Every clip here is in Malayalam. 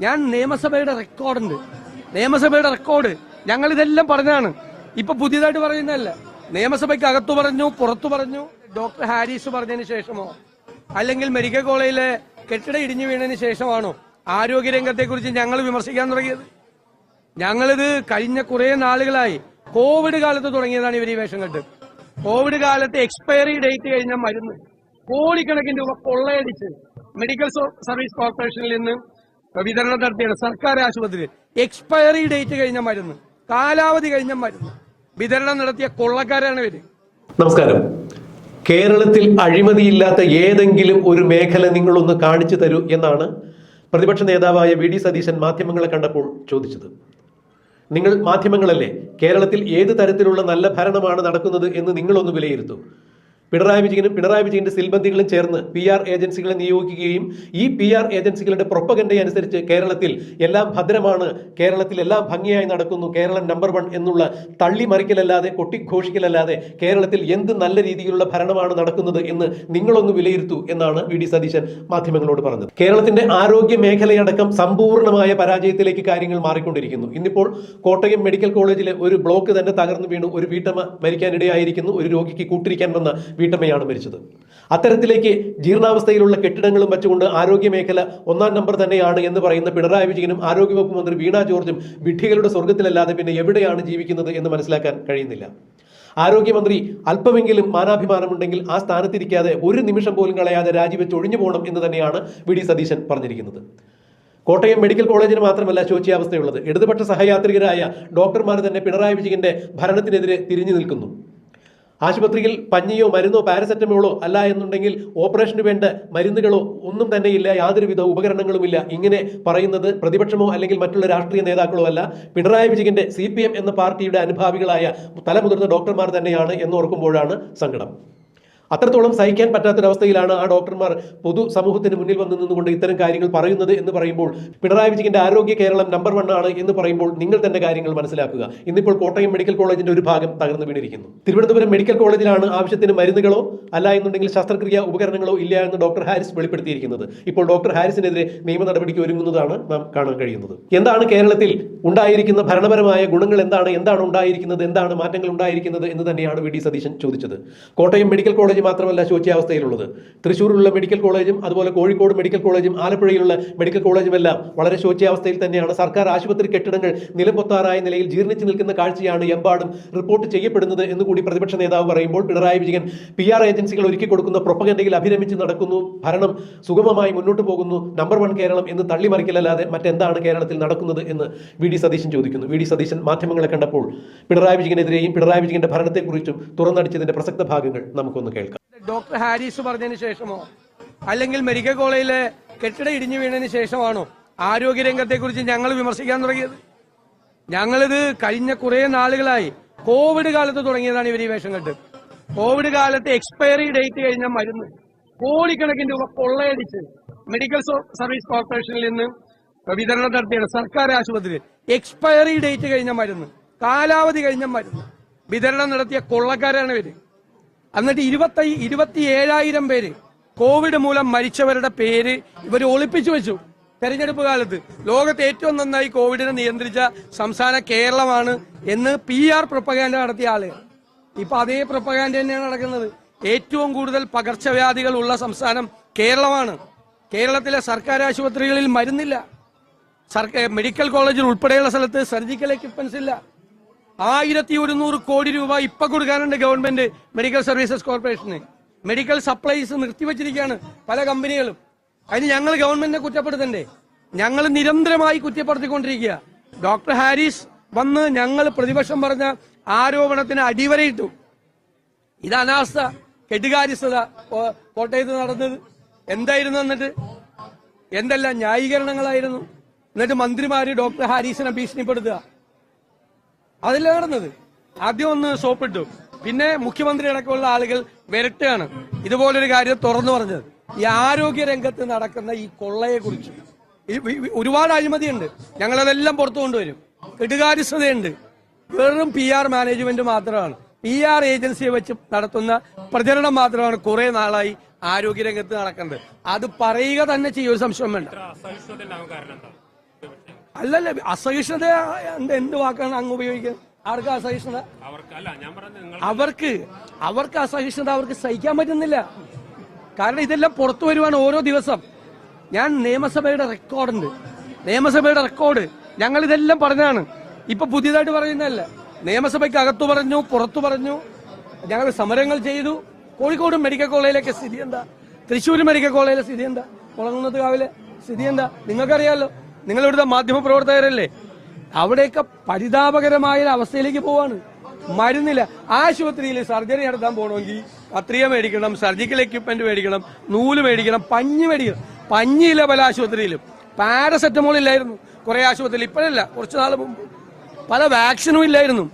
ഞാൻ നിയമസഭയുടെ റെക്കോർഡുണ്ട് നിയമസഭയുടെ റെക്കോർഡ് ഞങ്ങൾ ഇതെല്ലാം പറഞ്ഞാണ് ഇപ്പൊ പുതിയതായിട്ട് പറയുന്നതല്ല. നിയമസഭയ്ക്ക് അകത്തു പറഞ്ഞു പുറത്തു പറഞ്ഞു ഡോക്ടർ ഹാരിസ് പറഞ്ഞതിന് ശേഷമോ? അല്ലെങ്കിൽ മെഡിക്കൽ കോളേജിലെ കെട്ടിട ഇടിഞ്ഞു വീണതിന് ശേഷമാണോ ആരോഗ്യരംഗത്തെ കുറിച്ച് ഞങ്ങൾ വിമർശിക്കാൻ തുടങ്ങിയത്? ഞങ്ങളിത് കഴിഞ്ഞ കുറെ നാളുകളായി കോവിഡ് കാലത്ത് തുടങ്ങിയതാണ് ഇവർ ഈ വേഷം കെട്ട്. കോവിഡ് കാലത്ത് എക്സ്പയറി ഡേറ്റ് കഴിഞ്ഞ മരുന്ന് കോടിക്കണക്കിന് രൂപ കൊള്ളയടിച്ച് മെഡിക്കൽ സർവീസ് കോർപ്പറേഷനിൽ നിന്ന് വിതരണം നടത്തിയാണ് സർക്കാർ ആശുപത്രിയിൽ. എക്സ്പയറി ഡേറ്റ് കഴിഞ്ഞ മരുന്ന് കാലാവധി കഴിഞ്ഞ മരുന്ന്. വിതരണം നടത്തിയ കൊള്ളക്കാരാണ് ഇവർ. നമസ്കാരം. കേരളത്തിൽ അഴിമതിയില്ലാത്ത ഏതെങ്കിലും ഒരു മേഖല നിങ്ങളൊന്ന് കാണിച്ചു തരൂ എന്നാണ് പ്രതിപക്ഷ നേതാവായ വി ഡി സതീശൻ മാധ്യമങ്ങളെ കണ്ടപ്പോൾ ചോദിച്ചത്. നിങ്ങൾ മാധ്യമങ്ങളല്ലേ? കേരളത്തിൽ ഏത് തരത്തിലുള്ള നല്ല ഭരണമാണ് നടക്കുന്നത് എന്ന് നിങ്ങളൊന്ന് വിലയിരുത്തൂ. പിണറായി വിജയനും പിണറായി വിജയന്റെ സിൽബന്ധികളും ചേർന്ന് പി ആർ ഏജൻസികളെ നിയോഗിക്കുകയും ഈ പി ആർ ഏജൻസികളുടെ പ്രൊപ്പഗൻഡയനുസരിച്ച് കേരളത്തിൽ എല്ലാം ഭദ്രമാണ് കേരളത്തിൽ എല്ലാം ഭംഗിയായി നടക്കുന്നു കേരളം നമ്പർ വൺ എന്നുള്ള തള്ളിമറിക്കലല്ലാതെ കൊട്ടിഘോഷിക്കലല്ലാതെ കേരളത്തിൽ എന്ത് നല്ല രീതിയിലുള്ള ഭരണമാണ് നടക്കുന്നത് എന്ന് നിങ്ങളൊന്ന് വിലയിരുത്തൂ എന്നാണ് വി ഡി സതീശൻ മാധ്യമങ്ങളോട് പറഞ്ഞത്. കേരളത്തിന്റെ ആരോഗ്യ മേഖലയടക്കം സമ്പൂർണമായ പരാജയത്തിലേക്ക് കാര്യങ്ങൾ മാറിക്കൊണ്ടിരിക്കുന്നു. ഇന്നിപ്പോൾ കോട്ടയം മെഡിക്കൽ കോളേജിലെ ഒരു ബ്ലോക്ക് തന്നെ തകർന്നു വീണു ഒരു വീട്ടമ്മ മരിക്കാനിടയായിരിക്കുന്നു ഒരു രോഗിക്ക് കൂട്ടിരിക്കാൻ വന്ന വീട്ടമ്മയാണ് മരിച്ചത്. അത്തരത്തിലേക്ക് ജീർണാവസ്ഥയിലുള്ള കെട്ടിടങ്ങളും വെച്ചുകൊണ്ട് ആരോഗ്യ മേഖല ഒന്നാം നമ്പർ തന്നെയാണ് എന്ന് പറയുന്ന പിണറായി വിജയനും ആരോഗ്യവകുപ്പ് മന്ത്രി വീണ ജോർജും വിഡ്ഢികളുടെ സ്വർഗത്തിലല്ലാതെ പിന്നെ എവിടെയാണ് ജീവിക്കുന്നത് എന്ന് മനസ്സിലാക്കാൻ കഴിയുന്നില്ല. ആരോഗ്യമന്ത്രി അല്പമെങ്കിലും മാനാഭിമാനമുണ്ടെങ്കിൽ ആ സ്ഥാനത്തിരിക്കാതെ ഒരു നിമിഷം പോലും കളയാതെ രാജിവെച്ച് ഒഴിഞ്ഞു പോകണം എന്ന് തന്നെയാണ് വി. ഡി. സതീശൻ പറഞ്ഞിരിക്കുന്നത്. കോട്ടയം മെഡിക്കൽ കോളേജിന് മാത്രമല്ല ശോച്യാവസ്ഥയുള്ളത്. ഇടതുപക്ഷ സഹയാത്രികരായ ഡോക്ടർമാർ തന്നെ പിണറായി വിജയന്റെ ഭരണത്തിനെതിരെ തിരിഞ്ഞു നിൽക്കുന്നു. ആശുപത്രിയിൽ പഞ്ഞിയോ മരുന്നോ പാരസെറ്റമോളോ അല്ല എന്നുണ്ടെങ്കിൽ ഓപ്പറേഷന് വേണ്ട മരുന്നുകളോ ഒന്നും തന്നെ ഇല്ല യാതൊരുവിധ ഉപകരണങ്ങളുമില്ല. ഇങ്ങനെ പറയുന്നത് പ്രതിപക്ഷമോ അല്ലെങ്കിൽ മറ്റുള്ള രാഷ്ട്രീയ നേതാക്കളോ അല്ല. പിണറായി വിജയന്റെ സി എന്ന പാർട്ടിയുടെ അനുഭാവികളായ തലമുതിർന്ന ഡോക്ടർമാർ തന്നെയാണ് എന്നോർക്കുമ്പോഴാണ് സങ്കടം. അത്രത്തോളം സഹിക്കാൻ പറ്റാത്തൊരവസ്ഥയിലാണ് ആ ഡോക്ടർമാർ പൊതു സമൂഹത്തിന് മുന്നിൽ വന്ന് നിന്നുകൊണ്ട് ഇത്തരം കാര്യങ്ങൾ പറയുന്നത് എന്ന് പറയുമ്പോൾ പിണറായി വിജയന്റെ ആരോഗ്യ കേരളം നമ്പർ വൺ ആണ് എന്ന് പറയുമ്പോൾ നിങ്ങൾ തന്നെ കാര്യങ്ങൾ മനസ്സിലാക്കുക. ഇന്നിപ്പോൾ കോട്ടയം മെഡിക്കൽ കോളേജിന്റെ ഒരു ഭാഗം തകർന്നു വീണിരിക്കുന്നു. തിരുവനന്തപുരം മെഡിക്കൽ കോളേജിലാണ് ആവശ്യത്തിന് മരുന്നുകളോ അല്ല എന്നുണ്ടെങ്കിൽ ശസ്ത്രക്രിയ ഉപകരണങ്ങളോ ഇല്ല എന്ന് ഡോക്ടർ ഹാരിസ് വെളിപ്പെടുത്തിയിരിക്കുന്നത്. ഇപ്പോൾ ഡോക്ടർ ഹാരിസിനെതിരെ നിയമ നടപടിക്ക് ഒരുങ്ങുന്നതാണ് നാം കാണാൻ കഴിയുന്നത്. എന്താണ് കേരളത്തിൽ ഉണ്ടായിരിക്കുന്ന ഭരണപരമായ ഗുണങ്ങൾ എന്താണ്? എന്താണ് ഉണ്ടായിരിക്കുന്നത്? എന്താണ് മാറ്റങ്ങൾ ഉണ്ടായിരിക്കുന്നത്? എന്ന് തന്നെയാണ് വി. ഡി. സതീശൻ ചോദിച്ചത്. കോട്ടയം മെഡിക്കൽ കോളേജ് മാത്രമല്ല ശോച്യാവസ്ഥയിലുള്ളത്. തൃശ്ശൂരിലുള്ള മെഡിക്കൽ കോളേജും അതുപോലെ കോഴിക്കോട് മെഡിക്കൽ കോളേജും ആലപ്പുഴയിലുള്ള മെഡിക്കൽ കോളേജും എല്ലാം വളരെ ശോച്യാവസ്ഥയിൽ തന്നെയാണ്. സർക്കാർ ആശുപത്രി കെട്ടിടങ്ങൾ നിലപൊത്താറായ നിലയിൽ ജീർണിച്ച് നിൽക്കുന്ന കാഴ്ചയാണ് എമ്പാടും റിപ്പോർട്ട് ചെയ്യപ്പെടുന്നത് എന്ന് കൂടി പ്രതിപക്ഷ നേതാവ് പറയുമ്പോൾ പിണറായി വിജയൻ പി ആർ ഏജൻസികൾ ഒരുക്കി കൊടുക്കുന്ന പ്രൊപ്പഗൻഡയിൽ അഭിരമിച്ച് നടക്കുന്നു. ഭരണം സുഗമമായി മുന്നോട്ട് പോകുന്നു. നമ്പർ വൺ കേരളം എന്ന് തള്ളിമറിക്കലല്ലാതെ മറ്റെന്താണ് കേരളത്തിൽ നടക്കുന്നത് എന്ന് വി ഡി സതീശൻ ചോദിക്കുന്നു. വി ഡി സതീശൻ മാധ്യമങ്ങളെ കണ്ടപ്പോൾ പിണറായി വിജയനെതിരെയും പിണറായി വിജയന്റെ ഭരണത്തെക്കുറിച്ചും തുറന്നടിച്ചതിന്റെ പ്രസക്ത ഭാഗങ്ങൾ നമുക്കൊന്ന് കേൾക്കാം. ഡോക്ടർ ഹാരിസ് പറഞ്ഞതിന് ശേഷമോ? അല്ലെങ്കിൽ മെഡിക്കൽ കോളേജിലെ കെട്ടിട ഇടിഞ്ഞു വീണതിന് ശേഷമാണോ ആരോഗ്യരംഗത്തെ കുറിച്ച് ഞങ്ങൾ വിമർശിക്കാൻ തുടങ്ങിയത്? ഞങ്ങളിത് കഴിഞ്ഞ കുറെ നാളുകളായി കോവിഡ് കാലത്ത് തുടങ്ങിയതാണ് ഇവർ ഈ വേഷം കെട്ട്. കോവിഡ് കാലത്ത് എക്സ്പയറി ഡേറ്റ് കഴിഞ്ഞ മരുന്ന് കോടിക്കണക്കിന് രൂപ കൊള്ളയടിച്ച് മെഡിക്കൽ സർവീസ് കോർപ്പറേഷനിൽ നിന്ന് വിതരണം നടത്തിയാണ് സർക്കാർ ആശുപത്രിയിൽ എക്സ്പയറി ഡേറ്റ് കഴിഞ്ഞ മരുന്ന് കാലാവധി കഴിഞ്ഞ മരുന്ന് വിതരണം നടത്തിയ കൊള്ളക്കാരാണ് ഇവർ. എന്നിട്ട് ഇരുപത്തി ഇരുപത്തി ഏഴായിരം പേര് കോവിഡ് മൂലം മരിച്ചവരുടെ പേര് ഇവർ ഒളിപ്പിച്ചു വെച്ചു. തെരഞ്ഞെടുപ്പ് കാലത്ത് ലോകത്ത് ഏറ്റവും നന്നായി കോവിഡിനെ നിയന്ത്രിച്ച സംസ്ഥാന കേരളമാണ് എന്ന് പി ആർ പ്രൊപ്പഗാൻഡ നടത്തിയ ആളുകൾ ഇപ്പൊ അതേ പ്രൊപ്പഗാൻഡ തന്നെയാണ് നടക്കുന്നത്. ഏറ്റവും കൂടുതൽ പകർച്ചവ്യാധികൾ ഉള്ള സംസ്ഥാനം കേരളമാണ്. കേരളത്തിലെ സർക്കാർ ആശുപത്രികളിൽ മരുന്നില്ല. സർക്കാർ മെഡിക്കൽ കോളേജിൽ ഉൾപ്പെടെയുള്ള സ്ഥലത്ത് സർജിക്കൽ എക്യുപ്മെന്റ്സ് ഇല്ല. ആയിരത്തി ഒരുന്നൂറ് കോടി രൂപ ഇപ്പൊ കൊടുക്കാനുണ്ട് ഗവൺമെന്റ് മെഡിക്കൽ സർവീസസ് കോർപ്പറേഷന്. മെഡിക്കൽ സപ്ലൈസ് നിർത്തിവച്ചിരിക്കുകയാണ് പല കമ്പനികളും. അതിന് ഞങ്ങൾ ഗവൺമെന്റിനെ കുറ്റപ്പെടുത്തണ്ടേ? ഞങ്ങൾ നിരന്തരമായി കുറ്റപ്പെടുത്തിക്കൊണ്ടിരിക്കുക. ഡോക്ടർ ഹാരിസ് വന്ന് ഞങ്ങൾ പ്രതിപക്ഷം പറഞ്ഞ ആരോപണത്തിന് അടിവരയിട്ടു. ഇത് അനാസ്ഥ കെട്ടുകാര്യസ്ഥത കോട്ടയത്ത് നടന്നത്. എന്തായിരുന്നു എന്നിട്ട്? എന്തെല്ലാം ന്യായീകരണങ്ങളായിരുന്നു? എന്നിട്ട് മന്ത്രിമാര് ഡോക്ടർ ഹാരിസിനെ ഭീഷണിപ്പെടുത്തുക. അതല്ല ആദ്യം ഒന്ന് സോപ്പിട്ടു. പിന്നെ മുഖ്യമന്ത്രി അടക്കമുള്ള ആളുകൾ വിരട്ടുകയാണ് ഇതുപോലൊരു കാര്യം തുറന്നു പറഞ്ഞത്. ഈ ആരോഗ്യ രംഗത്ത് നടക്കുന്ന ഈ കൊള്ളയെ കുറിച്ച് ഒരുപാട് അഴിമതിയുണ്ട്. ഞങ്ങളതെല്ലാം പുറത്തു കൊണ്ടുവരും. കെടുകാര്യസ്ഥതയുണ്ട് വെറും പി ആർ മാനേജ്മെന്റ് മാത്രമാണ്. പി ആർ ഏജൻസിയെ വെച്ച് നടത്തുന്ന പ്രചരണം മാത്രമാണ് കുറെ നാളായി ആരോഗ്യ രംഗത്ത് നടക്കുന്നത്. അത് പറയുക തന്നെ ചെയ്യൊരു സംശയം വേണ്ട ഇത്ര അസഹിഷ്ണുതയുണ്ടാവാൻ കാരണം എന്താ അല്ലല്ല അസഹിഷ്ണുത എന്ത് എന്ത് വാക്കാണ് അങ്ങ് ഉപയോഗിക്കുന്നത്? ആർക്ക് അസഹിഷ്ണുത? അവർക്ക് അവർക്ക് അസഹിഷ്ണുത അവർക്ക് സഹിക്കാൻ പറ്റുന്നില്ല. കാരണം ഇതെല്ലാം പുറത്തു വരുവാണ് ഓരോ ദിവസം. ഞാൻ നിയമസഭയുടെ റെക്കോർഡുണ്ട്. നിയമസഭയുടെ റെക്കോർഡ്. ഞങ്ങൾ ഇതെല്ലാം പറഞ്ഞാണ് ഇപ്പൊ പുതിയതായിട്ട് പറയുന്നതല്ല. നിയമസഭയ്ക്ക് അകത്തു പറഞ്ഞു പുറത്തു പറഞ്ഞു. ഞങ്ങൾ സമരങ്ങൾ ചെയ്തു. കോഴിക്കോട് മെഡിക്കൽ കോളേജിലേക്ക് സ്ഥിതി എന്താ? തൃശ്ശൂർ മെഡിക്കൽ കോളേജിലെ സ്ഥിതി എന്താ? കുളങ്ങുന്നത് കാവിലെ സ്ഥിതി എന്താ? നിങ്ങൾക്കറിയാലോ. നിങ്ങൾ ഇവിടുത്തെ മാധ്യമ പ്രവർത്തകരല്ലേ അവിടെയൊക്കെ പരിതാപകരമായ അവസ്ഥയിലേക്ക് പോവാണ്. മരുന്നില്ല. ആശുപത്രിയിൽ സർജറി നടത്താൻ പോകണമെങ്കിൽ കത്രിക മേടിക്കണം സർജിക്കൽ എക്യുപ്മെന്റ് മേടിക്കണം നൂൽ മേടിക്കണം പഞ്ഞി മേടിക്കണം. പഞ്ഞിയില്ല പല ആശുപത്രിയിലും. പാരസെറ്റമോൾ ഇല്ലായിരുന്നു. കുറെ ആശുപത്രിയിൽ. ഇപ്പോഴല്ല. കുറച്ചു നാൾ മുമ്പ്. പല വാക്സിനും ഇല്ലായിരുന്നു.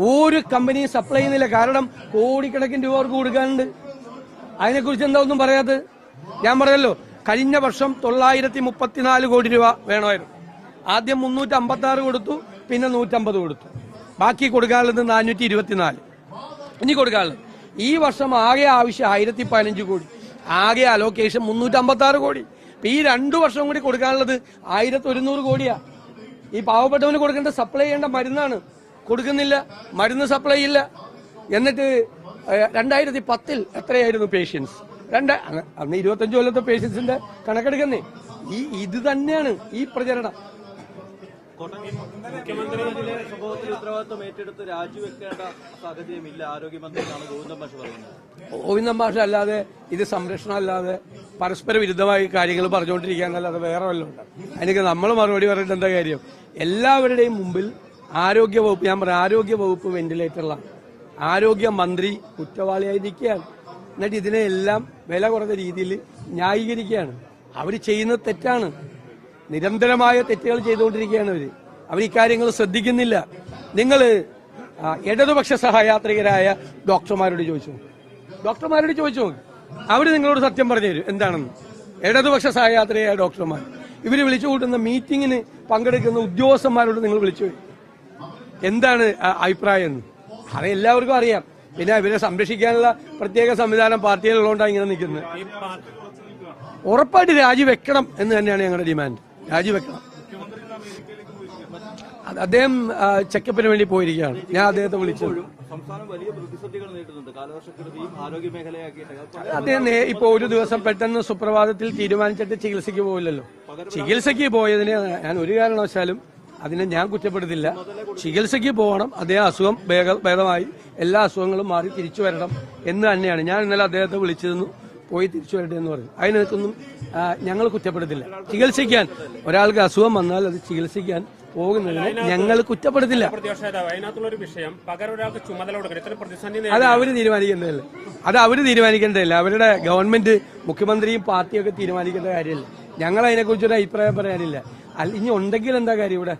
ഒരു കമ്പനി സപ്ലൈ ചെയ്യുന്നില്ല. കാരണം കോടിക്കണക്കിന് രൂപ അവർക്ക് കൊടുക്കാനുണ്ട്. അതിനെക്കുറിച്ച് എന്താ ഒന്നും പറയാത്തത്? ഞാൻ പറഞ്ഞല്ലോ. കഴിഞ്ഞ വർഷം തൊള്ളായിരത്തി മുപ്പത്തിനാല് കോടി രൂപ വേണമായിരുന്നു. ആദ്യം മുന്നൂറ്റി അമ്പത്തി ആറ് കൊടുത്തു പിന്നെ നൂറ്റമ്പത് കൊടുത്തു. ബാക്കി കൊടുക്കാനുള്ളത് നാനൂറ്റി ഇരുപത്തിനാല് ഇനി കൊടുക്കാനുള്ളത്. ഈ വർഷം ആകെ ആവശ്യം ആയിരത്തി പതിനഞ്ച് കോടി. ആകെ അലോക്കേഷൻ മുന്നൂറ്റി അമ്പത്തി ആറ് കോടി. ഇപ്പൊ ഈ രണ്ടു വർഷം കൂടി കൊടുക്കാനുള്ളത് ആയിരത്തി ഒരുന്നൂറ് കോടിയാ. ഈ പാവപ്പെട്ടവന് കൊടുക്കേണ്ട സപ്ലൈ ചെയ്യേണ്ട മരുന്നാണ്. കൊടുക്കുന്നില്ല മരുന്ന് സപ്ലൈ ഇല്ല. എന്നിട്ട് രണ്ടായിരത്തി പത്തിൽ എത്രയായിരുന്നു പേഷ്യൻസ് രണ്ട്. അന്ന് ഇരുപത്തഞ്ച് കൊല്ലത്തെ പേഷ്യൻസിന്റെ കണക്കെടുക്കുന്നേ. ഈ ഇത് തന്നെയാണ് ഈ പ്രചരണം. മുഖ്യമന്ത്രി സംഭവത്തിൽ ഉത്തരവാദിത്വം ഏറ്റെടുത്ത് രാജിവെക്കേണ്ട സാഹചര്യമില്ല. ആരോഗ്യമന്ത്രി എന്നാണ് ഗോവിന്ദൻ മാഷ് പറയുന്നത്. ഗോവിന്ദൻ മാഷ അല്ലാതെ ഇത് സംരക്ഷണം അല്ലാതെ പരസ്പര വിരുദ്ധമായി കാര്യങ്ങൾ പറഞ്ഞുകൊണ്ടിരിക്കുകയെന്നല്ലാതെ വേറെ വല്ലതും അതിനൊക്കെ നമ്മൾ മറുപടി പറയുന്നത് എന്താ കാര്യം? എല്ലാവരുടെയും മുമ്പിൽ ആരോഗ്യ വകുപ്പ് ഞാൻ പറയാം ആരോഗ്യ വകുപ്പ് വെന്റിലേറ്ററിലാണ് ആരോഗ്യ മന്ത്രി കുറ്റവാളിയായി നിൽക്കുകയാണ് എന്നിട്ട് ഇതിനെല്ലാം വില കുറഞ്ഞ രീതിയിൽ ന്യായീകരിക്കുകയാണ്. അവർ ചെയ്യുന്നത് തെറ്റാണ്. നിരന്തരമായ തെറ്റുകൾ ചെയ്തുകൊണ്ടിരിക്കുകയാണ് അവർ. അവർ ഇക്കാര്യങ്ങൾ ശ്രദ്ധിക്കുന്നില്ല. നിങ്ങൾ ഇടതുപക്ഷ സഹയാത്രികരായ ഡോക്ടർമാരോട് ചോദിച്ചു ഡോക്ടർമാരോട് ചോദിച്ചു അവർ നിങ്ങളോട് സത്യം പറഞ്ഞു തരും. എന്താണെന്ന്? ഇടതുപക്ഷ സഹയാത്രികരായ ഡോക്ടർമാർ. ഇവർ വിളിച്ചു കൂട്ടുന്ന മീറ്റിങ്ങിന് പങ്കെടുക്കുന്ന ഉദ്യോഗസ്ഥന്മാരോട് നിങ്ങൾ വിളിച്ചു എന്താണ് അഭിപ്രായം എന്ന്? അത് എല്ലാവർക്കും അറിയാം. പിന്നെ ഇവരെ സംരക്ഷിക്കാനുള്ള പ്രത്യേക സംവിധാനം പാർട്ടിയിലുള്ളതുകൊണ്ടാണ് ഇങ്ങനെ നിൽക്കുന്നത്. ഉറപ്പായിട്ട് രാജിവെക്കണം എന്ന് തന്നെയാണ് ഞങ്ങളുടെ ഡിമാൻഡ്. രാജിവെക്കണം. അത് അദ്ദേഹം ചെക്കപ്പിന് വേണ്ടി പോയിരിക്കുകയാണ്. ഞാൻ അദ്ദേഹത്തെ വിളിച്ചു. അദ്ദേഹം ഇപ്പൊ ഒരു ദിവസം പെട്ടെന്ന് സുപ്രഭാതത്തിൽ തീരുമാനിച്ചിട്ട് ചികിത്സയ്ക്ക് പോവില്ലല്ലോ. ചികിത്സയ്ക്ക് പോയതിന് ഞാൻ ഒരു കാരണവശാലും അതിനെ ഞാൻ കുറ്റപ്പെടുത്തില്ല. ചികിത്സയ്ക്ക് പോകണം. അദ്ദേഹം അസുഖം ഭേദ- ഭേദമായി എല്ലാ അസുഖങ്ങളും മാറി തിരിച്ചു വരണം എന്ന് തന്നെയാണ്. ഞാൻ ഇന്നലെ അദ്ദേഹത്തെ വിളിച്ചിരുന്നു. പോയി തിരിച്ചു വരട്ടെ എന്ന് പറഞ്ഞു. അതിനകത്തൊന്നും ഞങ്ങൾ കുറ്റപ്പെടുത്തില്ല. ചികിത്സിക്കാൻ ഒരാൾക്ക് അസുഖം വന്നാൽ അത് ചികിത്സിക്കാൻ പോകുന്നതിന് ഞങ്ങൾ കുറ്റപ്പെടുത്തില്ല. വിഷയം അത് അവർ തീരുമാനിക്കേണ്ടതല്ലേ? അത് അവർ തീരുമാനിക്കേണ്ടതല്ല? അവരുടെ ഗവൺമെന്റ് മുഖ്യമന്ത്രിയും പാർട്ടിയൊക്കെ തീരുമാനിക്കേണ്ട കാര്യമല്ല? ഞങ്ങൾ അതിനെക്കുറിച്ചൊരു അഭിപ്രായം പറയാനില്ല. ഇനി ഉണ്ടെങ്കിൽ എന്താ കാര്യം ഇവിടെ?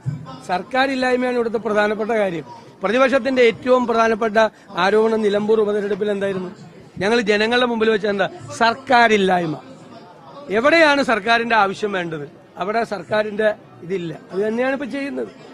സർക്കാരില്ലായ്മയാണ് ഇവിടുത്തെ പ്രധാനപ്പെട്ട കാര്യം. പ്രതിപക്ഷത്തിന്റെ ഏറ്റവും പ്രധാനപ്പെട്ട ആരോപണം നിലമ്പൂർ ഉപതെരഞ്ഞെടുപ്പിൽ എന്തായിരുന്നു? ഞങ്ങൾ ജനങ്ങളുടെ മുമ്പിൽ വെച്ച എന്താ? സർക്കാരില്ലായ്മ. എവിടെയാണ് സർക്കാരിന്റെ ആവശ്യം വേണ്ടത്? അവിടെ സർക്കാരിന്റെ ഇതില്ല. അത് തന്നെയാണ് ഇപ്പൊ ചെയ്യുന്നത്.